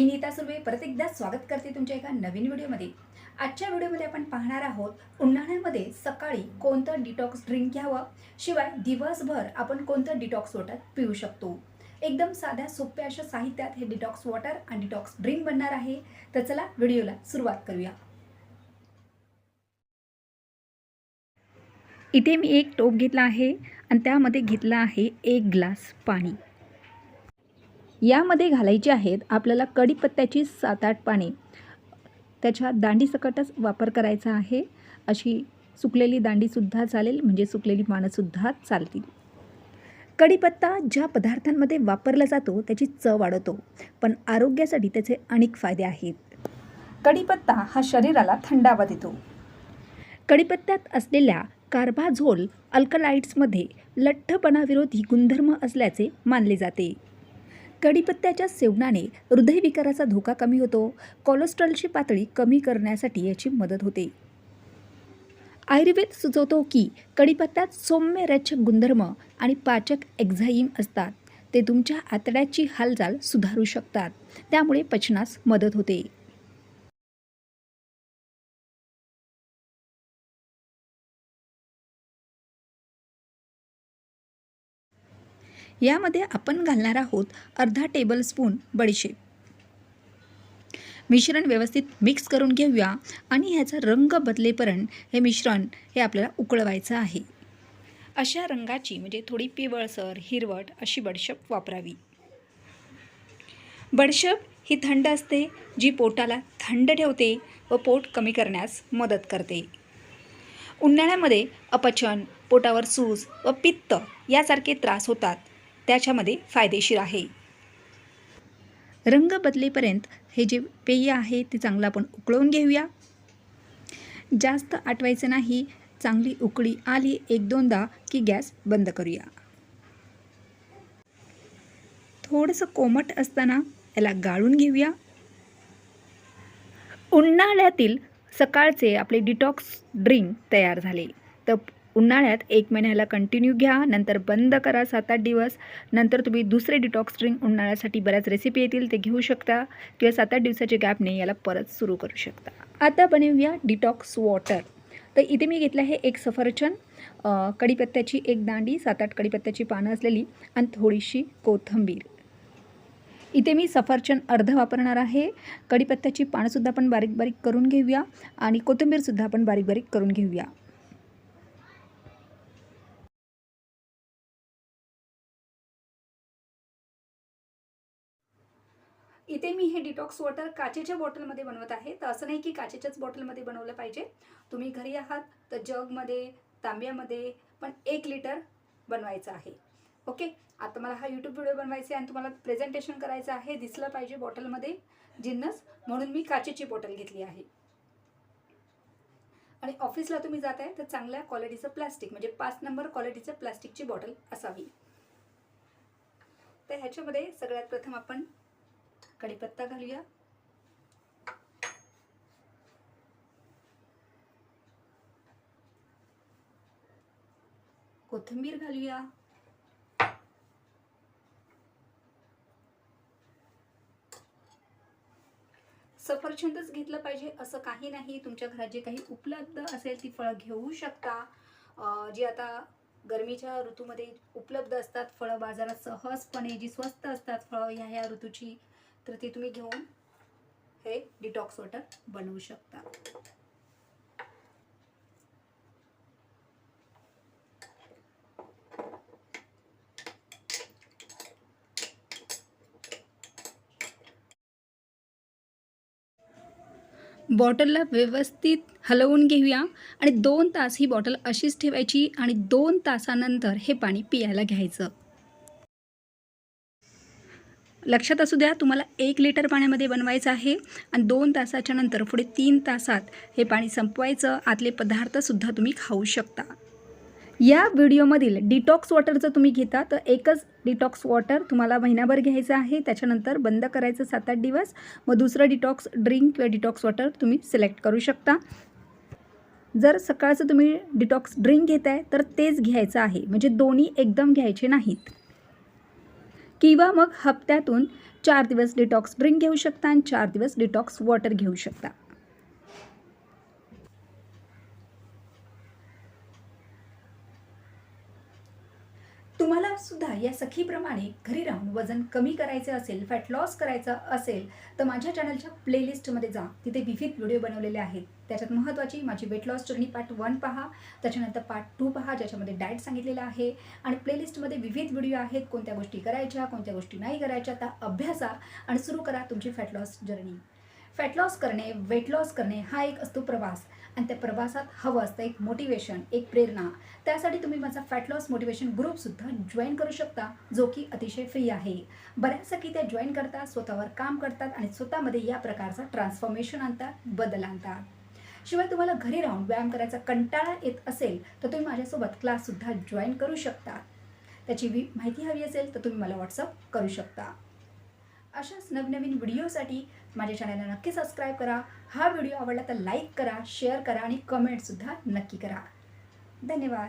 मी नीता सुर्वे परत एकदा स्वागत करते तुमच्या एका नवीन व्हिडिओमध्ये. आजच्या व्हिडिओमध्ये आपण पाहणार आहोत उन्हाळ्यामध्ये सकाळी कोणतं डिटॉक्स ड्रिंक घ्यावं? शिवाय दिवसभर आपण कोणतं डिटॉक्स वॉटर पिऊ शकतो? एकदम साध्या सोप्या अशा साहित्यात हे डिटॉक्स वॉटर आणि डिटॉक्स ड्रिंक बनणार आहे. तर चला व्हिडिओला सुरुवात करूया. इथे मी एक टोप घेतला आहे आणि त्यामध्ये घेतला आहे एक ग्लास पाणी. यामध्ये घालायचे आहेत आपल्याला कढीपत्त्याची सात आठ पाने. त्याच्या दांडीसकटच वापर करायचा आहे. अशी सुकलेली दांडीसुद्धा चालेल म्हणजे सुकलेली पानंसुद्धा चालतील. कढीपत्ता ज्या पदार्थांमध्ये वापरला जातो त्याची चव वाढवतो पण आरोग्यासाठी त्याचे अनेक फायदे आहेत. कढीपत्ता हा शरीराला थंडावा देतो. कढीपत्त्यात असलेल्या कार्बाझोल अल्कलाइट्समध्ये लठ्ठपणाविरोधी गुणधर्म असल्याचे मानले जाते. कढीपत्त्याच्या सेवनाने हृदयविकाराचा धोका कमी होतो. कोलेस्ट्रॉलची पातळी कमी करण्यासाठी याची मदत होते. आयुर्वेद सुचवतो की कढीपत्त्यात सौम्य रचक गुणधर्म आणि पाचक एक्झाईम असतात. ते तुमच्या आतड्याची हालचाल सुधारू शकतात. त्यामुळे पचनास मदत होते. यामध्ये आपण घालणार आहोत अर्धा टेबलस्पून बडीशेप. मिश्रण व्यवस्थित मिक्स करून घेऊया आणि ह्याचा रंग बदलेपर्यंत हे मिश्रण हे आपल्याला उकळवायचं आहे. अशा रंगाची म्हणजे थोडी पिवळसर हिरवट अशी बडशप वापरावी. बडशप ही थंड असते जी पोटाला थंड ठेवते व पोट कमी करण्यास मदत करते. उन्हाळ्यामध्ये अपचन पोटावर सूज व पित्त यासारखे त्रास होतात. त्याच्यामध्ये फायदेशीर आहे. रंग बदलेपर्यंत हे जे पेय आहे ते चांगलं आपण उकळवून घेऊया. जास्त आटवायचं नाही चांगली उकळी आली एक दोनदा की गॅस बंद करूया. थोडंसं कोमट असताना याला गाळून घेऊया. उन्हाळ्यातील सकाळचे आपले डिटॉक्स ड्रिंक तयार झाले. तर उन्हाळ्यात एक महिन्याला कंटिन्यू घ्या नंतर बंद करा सात आठ दिवस नंतर तुम्ही दुसरे डिटॉक्स ड्रिंक उन्हाळ्यासाठी बऱ्याच रेसिपी येतील ते घेऊ शकता किंवा सात आठ दिवसाचे गॅपने याला परत सुरू करू शकता. आता बनवूया डिटॉक्स वॉटर तर इथे मी घेतलं आहे एक सफरचंद कढीपत्त्याची एक दांडी सात आठ कढीपत्त्याची पानं असलेली आणि थोडीशी कोथिंबीर. इथे मी सफरचंद अर्ध वापरणार आहे. कढीपत्त्याची पानंसुद्धा आपण बारीक बारीक करून घेऊया आणि कोथिंबीरसुद्धा आपण बारीक बारीक करून घेऊया. इथे मी हे डिटॉक्स वॉटर काचेच्या बॉटलमध्ये बनवत आहे. तर असं नाही की काचेच्याच बॉटलमध्ये बनवलं पाहिजे. तुम्ही घरी आहात तर जगमध्ये तांब्यामध्ये पण एक लिटर बनवायचं आहे. ओके आता मला हा यूट्यूब व्हिडिओ बनवायचा आहे आणि तुम्हाला प्रेझेंटेशन करायचं आहे. दिसलं पाहिजे बॉटलमध्ये जिन्नस. म्हणून मी काचेची बॉटल घेतली आहे. आणि ऑफिसला तुम्ही जात आहे तर चांगल्या क्वालिटीचं प्लास्टिक म्हणजे पाच नंबर क्वालिटीचं प्लास्टिकची बॉटल असावी. तर ह्याच्यामध्ये सगळ्यात प्रथम आपण कढीपत्ता घालूया. कोथिंबीर घालूया. सफरचंदच घेतलं पाहिजे असं काही नाही. तुमच्या घरात जे काही उपलब्ध असेल ती फळं घेऊ शकता. जी आता गरमीच्या ऋतूमध्ये उपलब्ध असतात फळं बाजारात सहजपणे जी स्वस्त असतात फळं ह्या ह्या ऋतूची तर ती तुम्ही घेऊन हे डिटॉक्स वॉटर बनवू शकता. बॉटलला व्यवस्थित हलवून घेऊया आणि दोन तास ही बॉटल अशीच ठेवायची आणि दोन तासानंतर हे पाणी पियायला घ्यायचं. लक्षात असू द्या तुम्हाला एक लिटर पाण्यामध्ये बनवायचं आहे आणि दोन तासाच्या नंतर पुढे तीन तासात हे पाणी संपवायचं आतले पदार्थसुद्धा तुम्ही खाऊ शकता. या व्हिडिओमधील डिटॉक्स वॉटर जर तुम्ही घेता तर एकच डिटॉक्स वॉटर तुम्हाला महिनाभर घ्यायचं आहे. त्याच्यानंतर बंद करायचं सात आठ दिवस. मग दुसरं डिटॉक्स ड्रिंक किंवा डिटॉक्स वॉटर तुम्ही सिलेक्ट करू शकता. जर सकाळचं तुम्ही डिटॉक्स ड्रिंक घेताय तर तेच घ्यायचं आहे. म्हणजे दोन्ही एकदम घ्यायचे नाहीत. किंवा मग हप्त्यातून चार दिवस डिटॉक्स ड्रिंक घेऊ शकता आणि चार दिवस डिटॉक्स वॉटर घेऊ शकता. तुम्हाला सुद्धा या सखीप्रमाणे घरी राहून वजन कमी करायचे असेल फॅट लॉस करायचा असेल तर माझ्या चॅनलच्या प्लेलिस्टमध्ये जा. तिथे विविध व्हिडिओ बनवलेले आहेत. त्याच्यात महत्त्वाची माझी weight loss journey part one पहा. त्याच्यानंतर पार्ट टू पहा ज्याच्यामध्ये डाएट सांगितलेलं आहे. आणि प्लेलिस्टमध्ये विविध व्हिडिओ आहेत. कोणत्या गोष्टी करायच्या कोणत्या गोष्टी नाही करायच्या त्या अभ्यासा आणि सुरू करा तुमची fat loss journey fat loss करणे वेट लॉस करणे हा एक असतो प्रवास. आणि त्या प्रवासात हवं असतं एक मोटिवेशन एक प्रेरणा. त्यासाठी तुम्ही माझा फॅट लॉस मोटिवेशन ग्रुपसुद्धा जॉईन करू शकता जो की अतिशय फ्री आहे. बऱ्याचसाठी त्या जॉईन करतात स्वतःवर काम करतात आणि स्वतःमध्ये या प्रकारचा ट्रान्सफॉर्मेशन आणतात बदल आणतात. शिवाय तुम्हाला घरी राहून व्यायाम करायचा कंटाळा येत असेल तर तुम्ही माझ्यासोबत क्लाससुद्धा जॉईन करू शकता. त्याची माहिती हवी असेल तर तुम्ही मला व्हॉट्सअप करू शकता. अशाच नवनवीन व्हिडिओसाठी माझ्या चॅनलला नक्की सबस्क्राईब करा. हा व्हिडिओ आवडला तर लाईक करा शेअर करा आणि कमेंटसुद्धा नक्की करा. धन्यवाद.